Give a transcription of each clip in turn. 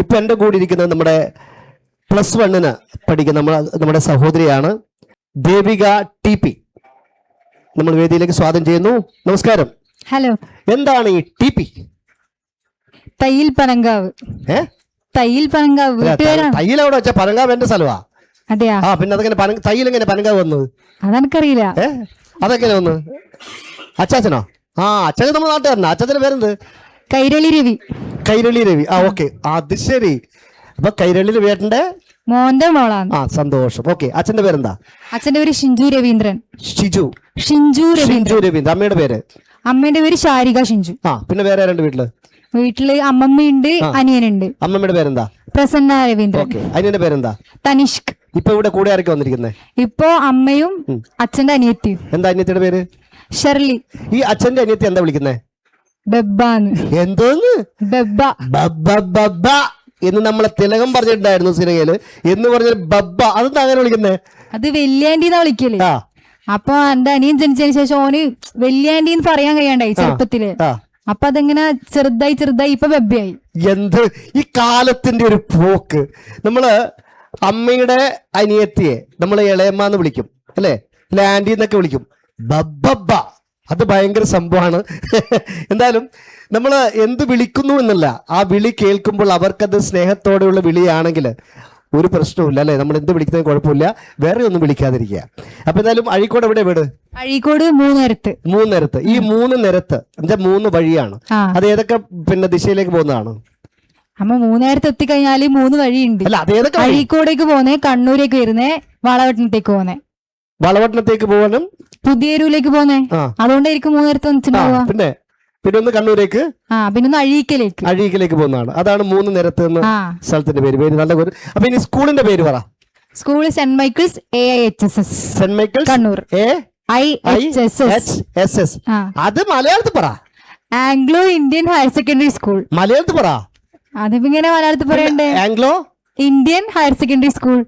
ഇപ്പൊ എന്റെ കൂടെ ഇരിക്കുന്നത് നമ്മുടെ പ്ലസ് വണ്ണിന് പഠിക്കുന്ന നമ്മുടെ നമ്മുടെ സഹോദരിയാണ് ദേവിക ടി പി. നമ്മൾ വേദിയിലേക്ക് സ്വാഗതം ചെയ്യുന്നു. നമസ്കാരം. ഹലോ. എന്താണ് ഈ ടി പി? തയ്യിൽ പനങ്കാവ്. തയ്യിൽ പനങ്കാവ് തയ്യിൽ അവിടെ വെച്ചാൽ പനങ്കാവ് എന്റെ സ്ഥലമാ അതെയാ? ആ പിന്നെ അതെങ്ങനെ തയ്യിൽ എങ്ങനെ പനങ്കാവ് വന്നത് അതെനിക്കറിയില്ല. അതെങ്ങനെ വന്നു? അച്ചാച്ചനോ? ആ അച്ഛൻ നമ്മുടെ നാട്ടുകാരനാ. അച്ഛന്റെ പേരെന്ത്? കൈരളി രവി. കൈരളി രവി. ആ ഓക്കെ. അത് ശരി. അപ്പൊ കൈരളി രവിയേട്ടന്റെ മോന്റെ മോളാണ്. ആ സന്തോഷം. ഓക്കെ. അച്ഛന്റെ പേരെന്താ? അച്ഛന്റെ പേര് ഷിഞ്ചു രവീന്ദ്രൻ. ഷിജു. ഷിഞ്ചു രവീന്ദ്രൻ ഷിജു രവീന്ദ്രൻ. അമ്മയുടെ പേര്? അമ്മേന്റെ പേര് ശാരിക ഷിഞ്ചു. ആ പിന്നെ വേറെ ആരുണ്ട് വീട്ടിൽ? വീട്ടിൽ അമ്മമ്മയുണ്ട് അനിയനുണ്ട്. അമ്മമ്മയുടെ പേരെന്താ? പ്രസന്ന രവീന്ദ്രൻ. ഓക്കെ. അനിയന്റെ പേരെന്താ? തനിഷ്ക്. ഇപ്പൊ ഇവിടെ കൂടെ ആരൊക്കെ വന്നിരിക്കുന്നത് ഇപ്പോ അമ്മയും അച്ഛന്റെ അനിയത്തിയും. എന്താ അനിയത്തിയുടെ പേര്? ഷെർലി. ഈ അച്ഛന്റെ അനിയത്തി എന്താ വിളിക്കുന്നേ? എന്തോന്ന്? ബെബ ബബ്ബ. ബബ്ബ എന്ന് നമ്മളെ തിലകം പറഞ്ഞിട്ടുണ്ടായിരുന്നു സിനിമയിൽ. എന്ന് പറഞ്ഞ ബബ്ബ. അതെന്താ അങ്ങനെ വിളിക്കുന്നേ? അത് വല്യാന്റിന്നാ വിളിക്കൽ. അപ്പൊ എന്റെ അനിയൻ ജനിച്ചതിന് ശേഷം ഓന് വെല്ലിയാണ്ടി എന്ന് പറയാൻ കഴിയണ്ടായി ചെറുപ്പത്തിൽ. അപ്പൊ അതെങ്ങനെ ചെറുതായി ചെറുതായി ഇപ്പൊ ബബ്ബയായി. എന്ത്? ഈ കാലത്തിന്റെ ഒരു പോക്ക്. നമ്മൾ അമ്മയുടെ അനിയത്തിയെ നമ്മൾ ഇളയമ്മ എന്ന് വിളിക്കും. അല്ലേ? ആന്റി എന്നൊക്കെ വിളിക്കും. ബബ്ബബ്ബ. അത് ഭയങ്കര സംഭവമാണ്. എന്തായാലും നമ്മൾ എന്ത് വിളിക്കുന്നു എന്നല്ല ആ വിളി കേൾക്കുമ്പോൾ അവർക്കത് സ്നേഹത്തോടെയുള്ള വിളിയാണെങ്കിൽ ഒരു പ്രശ്നവുമില്ല അല്ലേ? നമ്മൾ എന്ത് വിളിക്കുന്നതിന് കുഴപ്പമില്ല വേറെ ഒന്നും വിളിക്കാതിരിക്കുക. അപ്പൊ എന്തായാലും അഴീക്കോട് എവിടെ വീട്? അഴീക്കോട് മൂന്നരത്ത്. മൂന്നരത്ത്. ഈ മൂന്ന് നിരത്ത് എന്റെ മൂന്ന് വഴിയാണ്. അത് ഏതൊക്കെ പിന്നെ ദിശയിലേക്ക് പോകുന്നതാണ്? അമ്മ മൂന്നേരത്ത് എത്തിക്കഴിഞ്ഞാൽ മൂന്ന് വഴിയുണ്ട്. അല്ല അത് ഏതൊക്കെ അഴീക്കോടേക്ക് പോന്നെ കണ്ണൂരേക്ക് വരുന്നേ വളവട്ടണത്തേക്ക് പോന്നേ. വളവട്ടണത്തേക്ക് പോകാനും പുതിയരൂലേക്ക് പോന്നേ? അതുകൊണ്ടായിരിക്കും മൂന്നേരത്ത് ആ, പിന്നെ പിന്നെ ഒന്ന് കണ്ണൂരേക്ക്. പിന്നെ ഒന്ന് അഴീക്കലേക്ക്. അഴീക്കിലേക്ക് പോകുന്നതാണ്. അതാണ് മൂന്ന് നിരത്ത് സ്ഥലത്തിന്റെ പേര്. പേര് നല്ല പേര്. അപ്പൊ ഇനി സ്കൂളിന്റെ പേര് പറ. School Saint Michael's A I H S S Saint Michael's Kannur. A I H S S S S അത് മലയാളത്തിൽ പറ. Anglo Indian higher secondary school. മലയാളത്തിൽ പറ. അതിങ്ങനെ മലയാളത്തിൽ പറയണ്ടേ? Anglo? Indian higher secondary school.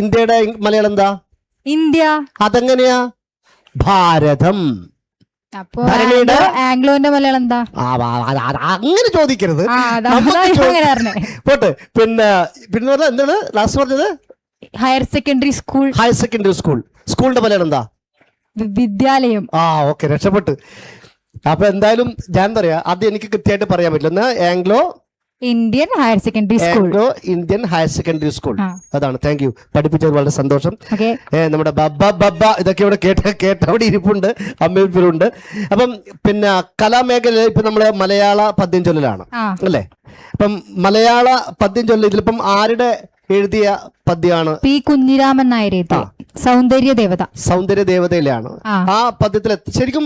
ഇന്ത്യയുടെ മലയാളം എന്താ? ഇന്ത്യ. അതെങ്ങനെയാ? ഭാരതം. അപ്പൊ ഭരണിയുടെ- ആംഗ്ലോന്റെ മലയാളം എന്താ? അങ്ങനെ ചോദിക്കരുത്. പോട്ടെ. പിന്നെ പിന്നെ എന്താണ്? ലാസ്റ്റ് പറഞ്ഞത്? Higher secondary school higher secondary school സ്കൂളിന്റെ മലയാളം എന്താ? വിദ്യാലയം. ആ ഓക്കെ രക്ഷപ്പെട്ടു. അപ്പൊ എന്തായാലും ഞാൻ പറയാ അത് എനിക്ക് കൃത്യമായിട്ട് പറയാൻ പറ്റില്ല. ഒന്ന് Anglo Indian higher secondary school Indian higher secondary school അതാണ്. താങ്ക് യു പഠിപ്പിച്ചത് വളരെ സന്തോഷം. നമ്മുടെ ബബ്ബ ബബ്ബ ഇതൊക്കെ ഇവിടെ കേട്ട കേട്ട അവിടെ ഇരിപ്പുണ്ട്. അമ്മയിപ്പിലുണ്ട് അപ്പം പിന്നെ കലാമേഖല ഇപ്പൊ നമ്മൾ മലയാള പദ്യം ചൊല്ലലാണ് അല്ലേ? അപ്പം മലയാള പദ്യം ചൊല്ല ഇതിലിപ്പം ആരുടെ എഴുതിയ പദ്യമാണ് പി കുഞ്ഞിരാമൻ നായർ സൗന്ദര്യ ദേവത. സൗന്ദര്യ ദേവതയിലാണ്. ആ. പദ്യത്തിൽ ശരിക്കും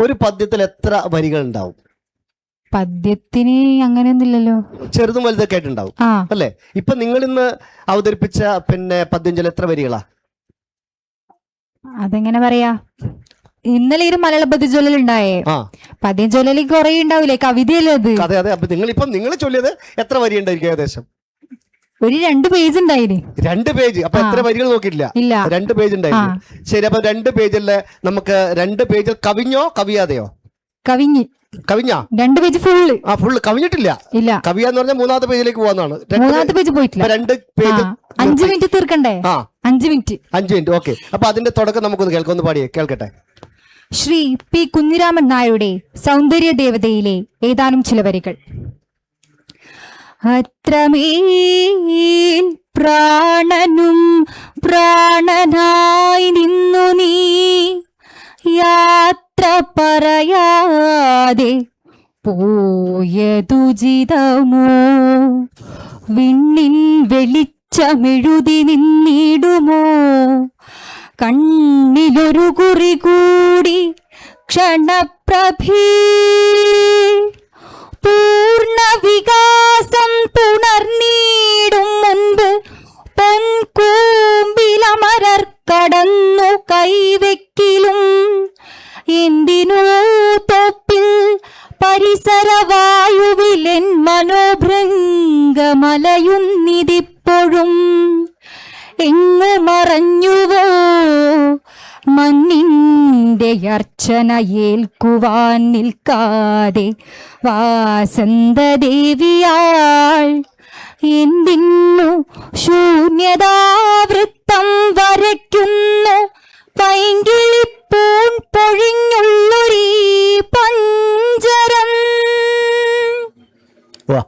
ഒരു പദ്യത്തിൽ എത്ര വരികൾ ഉണ്ടാവും പദ്യത്തിന് അങ്ങനെയൊന്നുമില്ലല്ലോ ചെറുതും വലുതൊക്കെ ആയിട്ടുണ്ടാവും. അല്ലേ? ഇപ്പൊ നിങ്ങൾ ഇന്ന് അവതരിപ്പിച്ച പിന്നെ പദ്യം ചില എത്ര വരികളാ? അതെങ്ങനെ പറയാ? ഇന്നലെ ഒരു മലയാള പദ്യ ചൊല്ലൽ ഉണ്ടായേ. ആ. പദ്യം ചൊല്ലൽ കുറെ ഉണ്ടാവില്ലേ കവിതയല്ലേ അത്? അതെ അതെ. അപ്പൊ നിങ്ങൾ ഇപ്പൊ നിങ്ങൾ ചൊല്ലിയത് എത്ര വരി ഉണ്ടായിരിക്കും ഏകദേശം? ഒരു രണ്ട് പേജ് ഉണ്ടായിന്. രണ്ട് പേജ് അപ്പൊ എത്ര വരികൾ നോക്കിയിട്ടില്ല? ഇല്ല. രണ്ട് പേജ് ഉണ്ടായിരുന്നു ശരി അപ്പൊ രണ്ട് പേജിൽ നമുക്ക് രണ്ട് പേജിൽ കവിഞ്ഞോ കവിയാതെയോ? കവിഞ്ഞ്. കവിഞ്ഞാ? രണ്ട് പേജ് ഫുള്ള് ആ ഫുള്ള് കവിഞ്ഞിട്ടില്ല. ഇല്ല. കവിയാന്ന് പറഞ്ഞാൽ മൂന്നാമത്തെ പേജിലേക്ക് പോകുന്നതാണ് മൂന്നാമത്തെ പേജ് പോയിട്ടില്ല. രണ്ട് പേജ് അഞ്ചു മിനിറ്റ് തീർക്കണ്ടേ? ആ. അഞ്ചു മിനിറ്റ് അഞ്ച് മിനിറ്റ് ഓക്കെ അപ്പൊ അതിന്റെ തുടക്കം നമുക്കൊന്ന് കേൾക്കൊന്ന് പാടിയേ കേൾക്കട്ടെ. ശ്രീ പി കുഞ്ഞിരാമൻ നായരുടെ സൗന്ദര്യ ദേവതയിലെ ഏതാനും ചില വരികൾ. അത്രമേൽ പ്രാണനും പ്രാണനായി നിന്നു നീ. പറയാതെ പോയതുചിതമോ വിണ്ണിൽ വെളിച്ചമെഴുതി നിന്നിടുമോ? കണ്ണിലൊരു കുറി കൂടി ക്ഷണപ്രഭീ. പൂർണ മണ്ണിന്റെ അർച്ചന ഏൽക്കുവാൻ നിൽക്കാതെ വാസന്തദേവിയാൾ എന്തിന്നു ശൂന്യതാവൃത്തം വരയ്ക്കുന്നു? പൈങ്കിളിപ്പൂൺ പൊഴിഞ്ഞുള്ളൊരീ പഞ്ചരം. വാ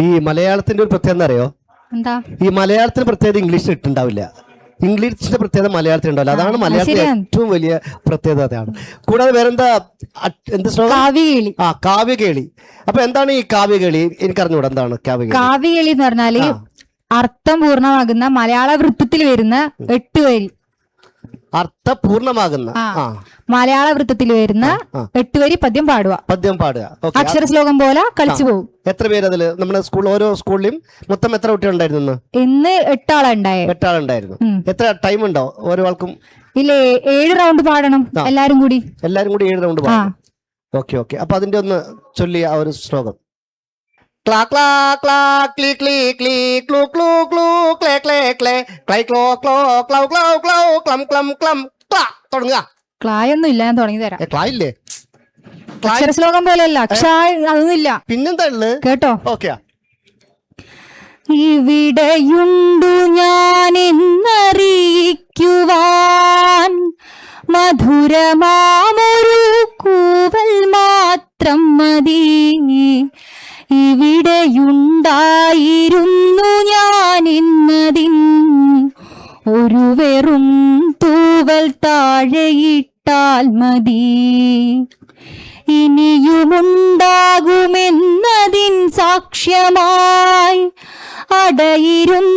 ഈ മലയാളത്തിന്റെ ഒരു പ്രത്യേകത അറിയോ? എന്താ? ഈ മലയാളത്തിന് പ്രത്യേകത ഇംഗ്ലീഷിൽ ഇട്ടുണ്ടാവില്ല. ഇംഗ്ലീഷിന്റെ പ്രത്യേകത മലയാളത്തിൽ ഉണ്ടല്ലോ അതാണ് മലയാളത്തിലെ ഏറ്റവും വലിയ പ്രത്യേകത അതാണ്. കൂടാതെ വേറെന്താ? എന്ത് ശ്ലോകം? ആ കാവ്യകേളി. അപ്പൊ എന്താണ് ഈ കാവ്യകേളി? എനിക്കറിഞ്ഞൂടെ എന്താണ് കാവ്യകേളി? കാവികളി എന്ന് പറഞ്ഞാൽ അർത്ഥം പൂർണമാകുന്ന മലയാള വൃത്തത്തിൽ വരുന്ന എട്ട് വരി. അർത്ഥപൂർണമാകുന്ന മലയാള വൃത്തത്തിൽ വരുന്ന എട്ടുവരി എട്ട് വരി പദ്യം പാടുക. പദ്യം പാടുക. അക്ഷര ശ്ലോകം പോലെ കളിച്ചു പോകും. എത്ര പേര് അതിൽ നമ്മുടെ സ്കൂൾ ഓരോ സ്കൂളിലും മൊത്തം എത്ര കുട്ടികളുണ്ടായിരുന്നു ഇന്ന്? എട്ടാളുണ്ടായി എട്ടാളുണ്ടായിരുന്നു. എത്ര ടൈം ഉണ്ടോ ഓരോ ആൾക്കും? ഇല്ലേ ഏഴ് റൗണ്ട് പാടണം. എല്ലാരും കൂടി. എല്ലാരും കൂടി ഏഴ് റൗണ്ട് പാടണം ഓക്കെ ഓക്കെ അപ്പൊ അതിന്റെ ഒന്ന് ചൊല്ലിയ ആ ഒരു ശ്ലോകം. ക്ലാ ക്ലാ ക്ലാ ക്ലീ ക്ലീ ക്ലീ ക്ലൂ ക്ലൂ ക്ലൂ ക്ലേ ക്ലേ ക്ലേ. ക്ലൈ ക്ലോ ക്ലോ ക്ലൗ ക്ലൗ ക്ലൗ ക്ലം ക്ലം ക്ലം. ക്ലാ തുടങ്ങുക. ക്ലായൊന്നും ഇല്ല ഞാൻ തുടങ്ങി തരാം. ക്ലാ ഇല്ലേ? അക്ഷരശ്ലോകം പോലെയല്ല അക്ഷ അതൊന്നും ഇല്ല പിന്നെന്താ ഉള്ളത് കേട്ടോ? ഓക്കെ ഇവിടെയുണ്ടു ഞാൻ എന്നറിയിക്കുവാൻ. മധുരമാമൊരു കൂവൽ മാത്രം മതി. ഇവിടെയുണ്ടായിരുന്നു ഞാൻ ഇന്നതിൻ ഒരു വെറും തൂവൽ താഴെയിട്ടാൽ മതി. ഇനിയുമുണ്ടാകുമെന്നതിൻ സാക്ഷ്യമായി അടയിരുന്നതിൻ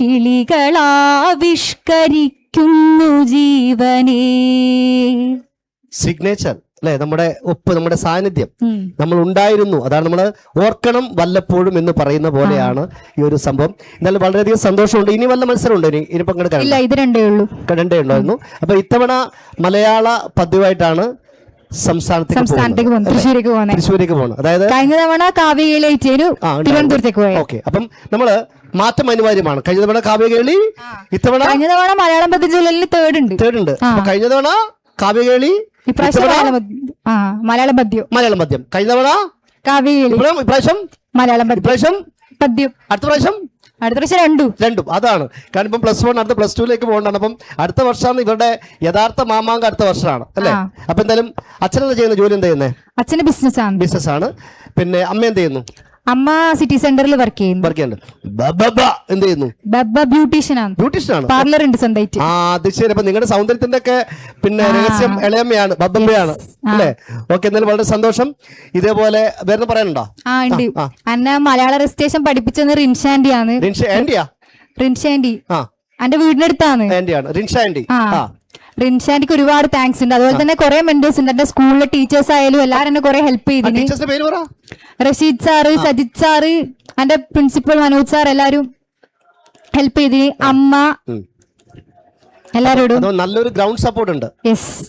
കിളികളാവിഷ്കരിക്കുന്നു ജീവനേ. സിഗ്നേച്ചർ അല്ലെ? നമ്മുടെ ഒപ്പ് നമ്മുടെ സാന്നിധ്യം. നമ്മൾ ഉണ്ടായിരുന്നു. അതാണ് നമ്മൾ ഓർക്കണം വല്ലപ്പോഴും എന്ന് പറയുന്ന പോലെയാണ് ഈ ഒരു സംഭവം. എന്നാലും വളരെയധികം സന്തോഷമുണ്ട്. ഇനി വല്ല മത്സരമുണ്ടോ? ഇനി ഇനി പങ്കെടുക്കാൻ ഇത് രണ്ടേ ഉള്ളൂ. രണ്ടേ ഉണ്ടായിരുന്നു. അപ്പൊ ഇത്തവണ മലയാള പദ്യമായിട്ടാണ് സംസ്ഥാനത്തേക്ക് തൃശ്ശൂരേക്ക് പോകുന്നത്. തൃശ്ശൂരേക്ക് പോകുന്നത്. അതായത് കഴിഞ്ഞ തവണ. തിരുവനന്തപുരത്തേക്ക് പോയത്. ഓക്കെ. അപ്പം നമ്മൾ മാറ്റം അനിവാര്യമാണ്. കഴിഞ്ഞ തവണ കാവ്യകേളി ഇത്തവണ കഴിഞ്ഞ തവണ മലയാളം പദ്യചൊല്ലലിന് തേർഡ് ഉണ്ട്. തേർഡ് ഉണ്ട്. കഴിഞ്ഞ തവണ കാവ്യകേളി ഇപ്രാവശ്യം മലയാളം പദ്യം മലയാളം പദ്യം. കഴിഞ്ഞ തവണ കാവ്യകേളി ഇപ്രാവശ്യം ഇപ്രാവശ്യം മലയാളം പദ്യം. ഇപ്രാവശ്യം പദ്യം. അടുത്ത പ്രാവശ്യം അടുത്ത പ്രാവശ്യം രണ്ടും. രണ്ടും. അതാണ്. കാരണം ഇപ്പം പ്ലസ് വൺ അടുത്ത പ്ലസ് ടുവിലേക്ക് പോകണ്ടാണ്. അപ്പം അടുത്ത വർഷമാണ് ഇവരുടെ യഥാർത്ഥ മാമാങ്ക അടുത്ത വർഷമാണ് അല്ലേ. അപ്പൊ എന്തായാലും അച്ഛൻ എന്താ ചെയ്യുന്ന? ജോലി എന്താ ചെയ്യുന്നത് അച്ഛന് ബിസിനസ് ആണ്. ബിസിനസ് ആണ്. പിന്നെ അമ്മ എന്ത് ചെയ്യുന്നു? അമ്മ സിറ്റി സെന്ററിൽ വർക്ക് ചെയ്യുന്നു. വർക്ക് ചെയ്യുന്നുണ്ട്. എന്ത് ചെയ്യുന്നു? ബബ്ബ ബ്യൂട്ടീഷ്യൻ ആണ്. ബ്യൂട്ടീഷ്യൻ ആണ്? പാർലർ ഉണ്ട് സ്വന്തമായിട്ട്. ആ അത് ശരി. അപ്പൊ നിങ്ങളുടെ സൗന്ദര്യത്തിന്റെ ഒക്കെ പിന്നെ രഹസ്യം ഇളയമ്മയാണ് ബബ്ബമ്മയാണ്. അല്ലേ? ഓക്കെ എന്നാലും വളരെ സന്തോഷം. ഇതേപോലെ വേറെ പറയാനുണ്ടോ? ആ ഉണ്ട്. അന്ന മലയാള രജിസ്ട്രേഷൻ പഠിപ്പിച്ചത് റിൻഷാൻഡി ആണ് റിൻഷ ആന്റിയാ റിൻഷാൻഡി ആ. എന്റെ വീടിനടുത്താണ്. ആന്റിയാണ് റിൻഷ ആന്റി ആ. ആ റിൻഷാൻഡിക്ക് ഒരുപാട് താങ്ക്സ് ഉണ്ട്. അതുപോലെ തന്നെ കുറെ മെന്റേഴ്സ് ഉണ്ട്. എന്റെ സ്കൂളിലെ ടീച്ചേഴ്സ് ആയാലും എല്ലാരും എന്നെ കുറെ ഹെൽപ്പ് ചെയ്തിന്. റഷീദ് സാറ് സജിത് സാറ് എന്റെ പ്രിൻസിപ്പൽ മനോജ് സാർ എല്ലാരും ഹെൽപ്പ് ചെയ്തിന്. അമ്മ. എല്ലാരോടും നല്ലൊരു ഗ്രൗണ്ട് സപ്പോർട്ട് ഉണ്ട്.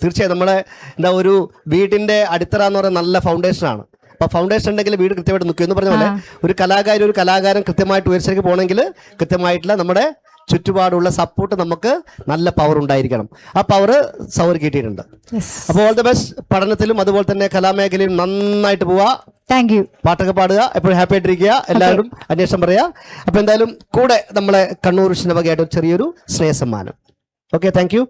തീർച്ചയായും നമ്മളെ എന്താ ഒരു വീടിന്റെ അടിത്തറ എന്ന് പറയുന്ന നല്ല ഫൗണ്ടേഷൻ ആണ്. അപ്പൊ ഫൗണ്ടേഷൻ ഉണ്ടെങ്കിൽ വീട് കൃത്യമായിട്ട് നിൽക്കും. എന്ന് പറഞ്ഞ പോലെ ഒരു കലാകാരി ഒരു കലാകാരൻ കൃത്യമായിട്ട് ഉയർച്ചയ്ക്ക് പോകണമെങ്കിൽ കൃത്യമായിട്ടുള്ള നമ്മുടെ ചുറ്റുപാടുള്ള സപ്പോർട്ട് നമുക്ക് നല്ല പവർ ഉണ്ടായിരിക്കണം. ആ പവർ സൗർ കിട്ടിയിട്ടുണ്ട്. അപ്പോൾ ഓൾ ദ ബെസ്റ്റ് പഠനത്തിലും അതുപോലെ തന്നെ കലാമേഖലയിലും നന്നായിട്ട് പോവാ. താങ്ക് യു പാട്ടൊക്കെ പാടുക. എപ്പോഴും ഹാപ്പി ആയിട്ടിരിക്കുക. എല്ലാവരും അന്വേഷണം പറയുക അപ്പൊ എന്തായാലും കൂടെ നമ്മളെ കണ്ണൂർ വകയായിട്ട് ചെറിയൊരു സ്നേഹ സമ്മാനം ഓക്കെ താങ്ക് യു